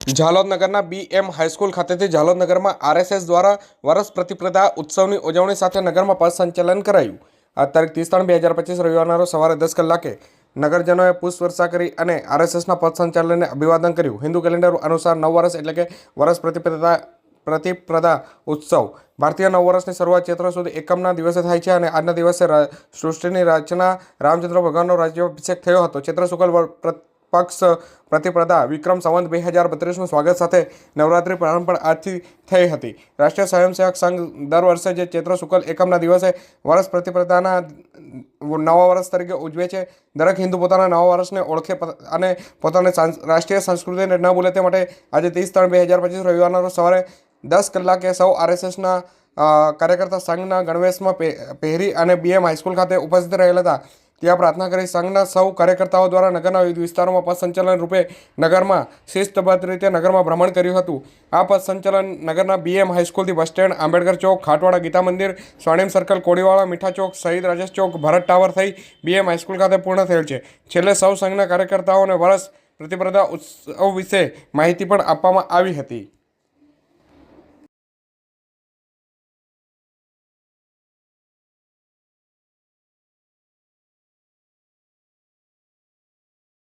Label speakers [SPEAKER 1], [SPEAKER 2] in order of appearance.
[SPEAKER 1] Jhalod BM high school ખાતેથી જાલોદનગરમાં RSS દ્વારા વરસ પ્રતિપ્રદા ઉત્સવની ઉજવણી સાથે નગરમાં પથ સંચાલન કરાયું. આ તારીખ ત્રીસ ત્રણ બે હજાર પચીસ રવિવારના સવારે દસ કલાકે નગરજનોએ પુષ્પવર્ષા કરી અને આરએસએસના પથ સંચાલનને અભિવાદન કર્યું. હિન્દુ કેલેન્ડર અનુસાર નવ વર્ષ એટલે કે વરસ પ્રતિપ્રદા પ્રતિપ્રદા ઉત્સવ. ભારતીય નવ વર્ષની શરૂઆત ચૈત્ર સુધી એકમના દિવસે થાય છે અને આજના દિવસે સૃષ્ટિની રચના રામચંદ્ર ભગવાનનો રાજ્યાભિષેક થયો હતો. ચૈત્ર શુક્લ પક્ષ પ્રતિપ્રદા વિક્રમ સંવંત બે હજાર બત્રીસનું સ્વાગત સાથે નવરાત્રિ પ્રારંભ પણ આજથી થઈ હતી. રાષ્ટ્રીય સ્વયંસેવક સંઘ દર વર્ષે જે ચૈત્ર શુક્લ એકમના દિવસે વર્ષ પ્રતિપ્રદાના નવા વર્ષ તરીકે ઉજવે છે. દરેક હિન્દુ પોતાના નવા વર્ષને ઓળખે અને પોતાની રાષ્ટ્રીય સંસ્કૃતિને ન ભૂલે તે માટે આજે ત્રીસ ત્રણ બે હજાર પચીસ રવિવારના સવારે દસ કલાકે સૌ આરએસએસના કાર્યકર્તા સંઘના ગણવેશમાં પહેરી અને બીએમ હાઈસ્કૂલ ખાતે ઉપસ્થિત રહેલા હતા. ત્યાં પ્રાર્થના કરી સંઘના સૌ કાર્યકર્તાઓ દ્વારા નગરના વિવિધ વિસ્તારોમાં પથસંચલન રૂપે નગરમાં શિસ્તબદ્ધ રીતે નગરમાં ભ્રમણ કર્યું હતું. આ પથ સંચાલન નગરના BM હાઈસ્કૂલથી bus stand, Ambedkar Chowk, Khatwada Gita Mandir Swarnim circle, Kodiwala, Mitha Chowk, Shahid Rajesh Chowk, Bharat tower થઈ બીએમ હાઈસ્કૂલ ખાતે પૂર્ણ થયેલ છે. છેલ્લે સૌ સંઘના કાર્યકર્તાઓને વર્ષ પ્રતિપ્રદા ઉત્સવ વિશે માહિતી પણ આપવામાં આવી હતી.